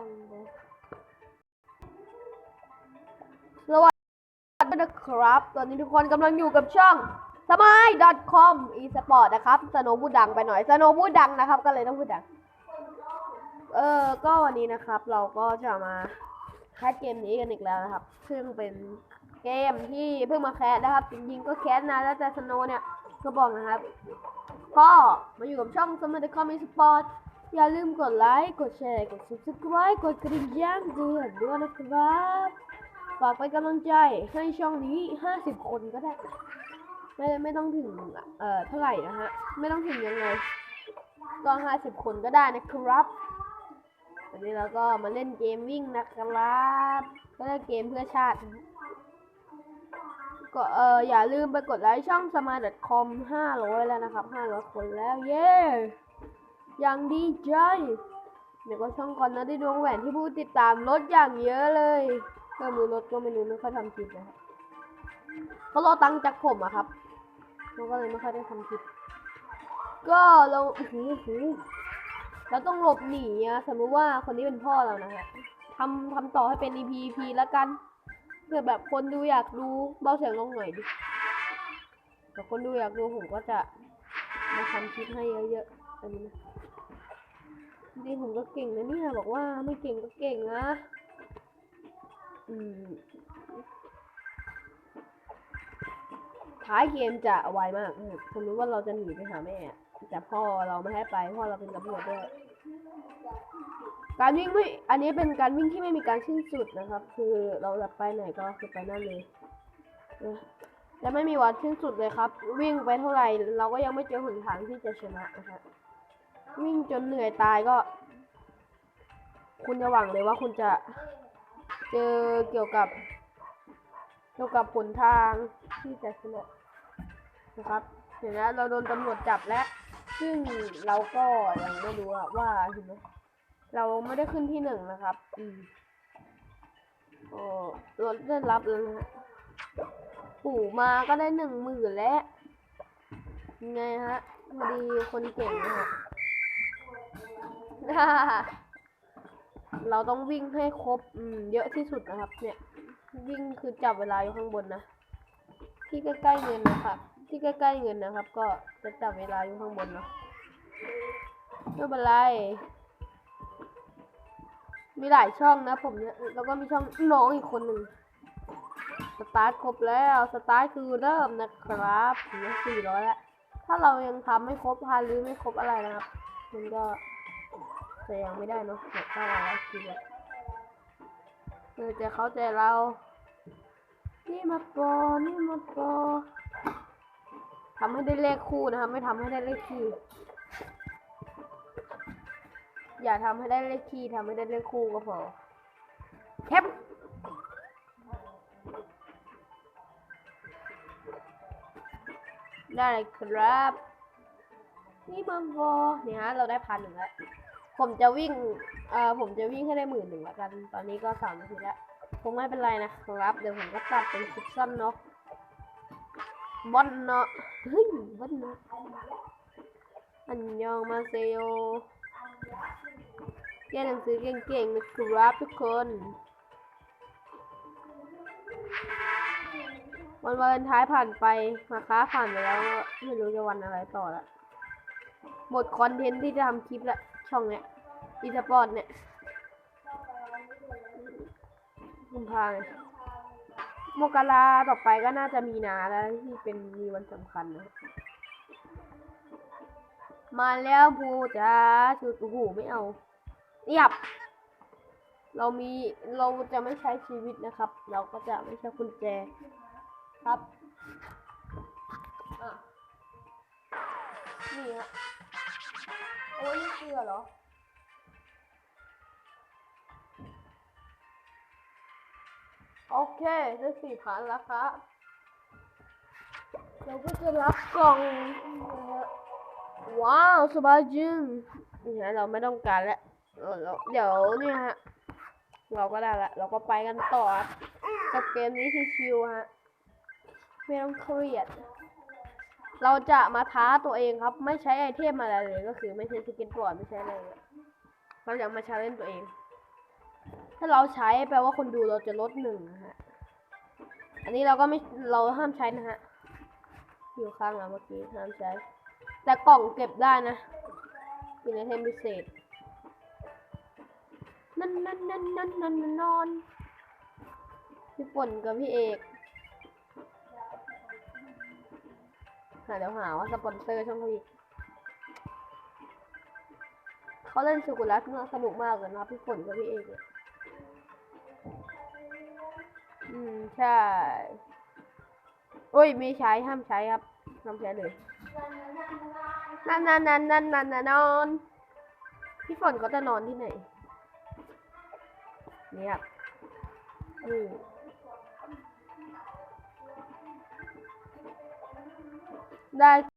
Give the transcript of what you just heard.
องเลยสวัสดีนะครับ ตอนนี้ทุกคนกำลังอยู่กับช่องสมาย .com e-sport นะครับ สโนพูดดังไปหน่อย สโนพูดดังนะครับ ก็เลยต้องพูดดัง เออ ก็วันนี้นะครับ เราก็จะมาแคสเกมนี้กันอีกแล้วนะครับ ซึ่งเป็นเกมที่เพิ่งมาแคสนะครับ จริงๆก็แคสนานแล้วแต่สโนเนี่ยก็บอกนะครับ ก็มาอยู่กับช่องสมัยคอมมิสป อย่าลืมกดไลค์ กดแชร์ กด subscribe กดกระดิ่งแจ้งเตือนด้วยนะครับ ฝากไปกำลังใจให้ช่องนี้ 50 คนก็ได้ ไม่ไม่ต้องถึง เอ่อ เท่าไหร่นะฮะ ไม่ต้องถึงยังไง ก็ 50 คนก็ได้นะครับวันนี้เราก็มาเล่นเกมวิ่งนะครับก็เล่นเกมเพื่อชาติ ก็เอออย่าลืมไปกดไลค์ช่อง smart.com 500 แล้วนะครับ 500 คนแล้ว เย้ ยังดีใจเดี๋ยวก็ช่องก่อนนะที่ดวงแหวนที่ผู้ติดตามลดอย่างเยอะเลยก็มือลดก็ไม่รู้ไม่ค่อยทำคลิปนะครับเขารอตังค์จากผมอะครับเราก็เลยไม่ค่อยได้ทำคลิปก็เราโอ้โหโอ้โหเราต้องหลบหนีอะสมมติว่าคนนี้เป็นพ่อเรานะฮะทำทำต่อให้เป็น EP EP แล้วกันเผื่อแบบคนดูอยากดูเบาเสียงลงหน่อยดิแต่คนดูอยากดูผมก็จะมาทำคลิปให้เยอะๆอันนี้นะ จริงผมก็เก่งนะเนี่ยบอกว่าไม่เก่งก็เก่งนะอืมท้ายเกมจะไวมากนะครับสมมติว่าเราจะหนีไปหาแม่แต่พ่อเราไม่ให้ไปพ่อเราเป็นตำรวจด้วยการวิ่งไม่ อันนี้เป็นการวิ่งที่ไม่มีการสิ้นสุดนะครับ คือเราจะไปไหนก็คือไปนั่นเลยนะและไม่มีวันสิ้นสุดเลยครับ วิ่งไปเท่าไหร่ เราก็ยังไม่เจอหนทางที่จะชนะนะครับ วิ่งจนเหนื่อยตายก็ คุณจะหวังเลยว่าคุณจะเจอเกี่ยวกับ เกี่ยวกับผลทางที่จะชนะนะครับเห็นไหมเราโดนตำรวจจับแล้ว ซึ่งเราก็ยังไม่รู้ว่าเห็นไหมเราไม่ได้ขึ้นที่หนึ่งนะครับ อืมโอ้รถได้รับแล้วนะปู่มาก็ได้หนึ่งหมื่นแล้วยังไงฮะพอดีคนเก่งนะฮะ เราต้องวิ่งให้ครบอืมเยอะที่สุดนะครับ เนี่ย วิ่งคือจับเวลาอยู่ข้างบนนะ ที่ใกล้ๆเงินนะครับ ที่ใกล้ๆเงินนะครับ ก็จะจับเวลาอยู่ข้างบนเนาะไม่เป็นไร มีหลายช่องนะ ผมเนี่ย แล้วก็มีช่องน้องอีกคนหนึ่งสตาร์ทครบแล้ว สตาร์ทคือเริ่มนะครับถึงสี่ร้อยแล้ว ถ้าเรายังทำไม่ครบพาหรือไม่ครบอะไรนะครับมันก็ จะยังไม่ได้เนาะเดี๋ยวต้องเอาไว้คิดแบบเพื่อจะเขาใจเรา นี่มาปรนี่มาปรทำให้ได้เลขคู่นะครับไม่ทำให้ได้เลขคี่ อย่าทำให้ได้เลขคี่ทำให้ได้เลขคู่ก็พอแคปได้เลยครับ นี่มังโกเนี่ยฮะเราได้พันหนึ่งแล้ว ผมจะวิ่งเอ่อผมจะวิ่งให้ได้หมื่นหนึ่งละกัน ตอนนี้ก็สามนาทีแล้วคงไม่เป็นไรนะครับ เดี๋ยวผมก็ตัดเป็นซิกซันเนาะบอนเนาะเฮ้ยบอนเนาะอันยองมาเซโยเรียนหนังสือเก่งๆนะครับทุกคนวันวาเลนไทน์ผ่านไปมาค้าผ่านไปแล้ว ไม่รู้จะวันอะไรต่อละหมดคอนเทนต์ที่จะทำคลิปละ ช่องเนี้ยอีสปอร์ตเนี่ยกุมภาเนี่ยมกราต่อไปก็น่าจะมีนาแล้วที่เป็นมีวันสำคัญนะมาแล้วพูจ้าชุดโอ้โหไม่เอาเงียบ เรามีเราจะไม่ใช้ชีวิตนะครับ เราก็จะไม่ใช้กุญแจครับ อะ นี่ฮะ โอ้ยเกลือเหรอโอเคได้สี่พันแล้วครับเราก็จะรับกล่อง ว้าวสบายจริงนี่ฮะเราไม่ต้องการแล้วเดี๋ยวเนี่ยฮะ เราก็ได้ละ เราก็ไปกันต่อ กับเกมนี้ชิวๆฮะ ไม่ต้องเครียด เราจะมาท้าตัวเองครับ ไม่ใช้ไอเทมอะไรเลยก็คือไม่ใช้สเก็ตบอร์ดไม่ใช้อะไรเราจะมาชาเลนตัวเอง ถ้าเราใช้แปลว่าคนดูเราจะลดหนึ่งนะฮะอันนี้เราก็ไม่เราห้ามใช้นะฮะอยู่ข้างเราเมื่อกี้ห้ามใช้ แต่กล่องเก็บได้นะเป็นไอเทมพิเศษนั่นนั่นนั่นนั่นนั่นนอนพี่ฝนกับพี่เอก เดี๋ยวหาว่าสปอนเซอร์ช่องเขาอีกเขาเล่นสุกุลัสสนุกมากเลยนะพี่ฝนกับพี่เอกอืมใช่โอ้ยไม่ใช้ห้ามใช้ครับห้ามใช้เลยนั่นนั่นนั่นนั่นนั่นนอนพี่ฝนเขาจะนอนที่ไหนนี่ครับอืม ได้